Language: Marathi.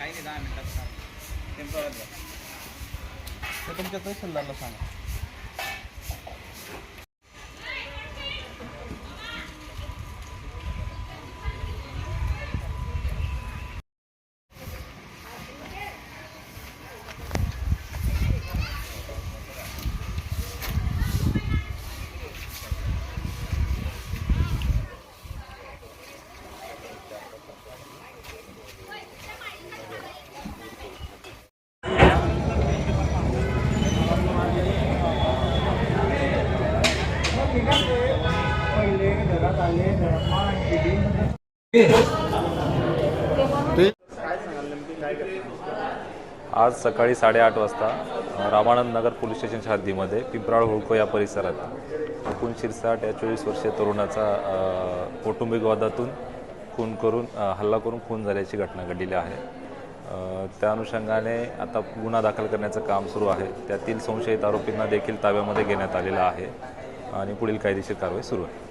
काही नाही दहा मिनिटात सांग. टेम्पोरात जा ते तुमच्या तहसीलदारला सांगा. आज सकाळी साडेआठ वाजता रामानंद नगर पोलीस स्टेशनच्या हद्दीमध्ये पिंपराळ होळको या परिसरात हुकून शिरसाट या चोवीस वर्षीय तरुणाचा कौटुंबिक वादातून खून करून हल्ला करून खून झाल्याची घटना घडलेली आहे. त्या अनुषंगाने आता गुन्हा दाखल करण्याचं काम सुरू आहे. त्यातील संशयित आरोपींना देखील ताब्यामध्ये घेण्यात आलेलं आहे आणि पुढील कायदेशीर कारवाई सुरू आहे.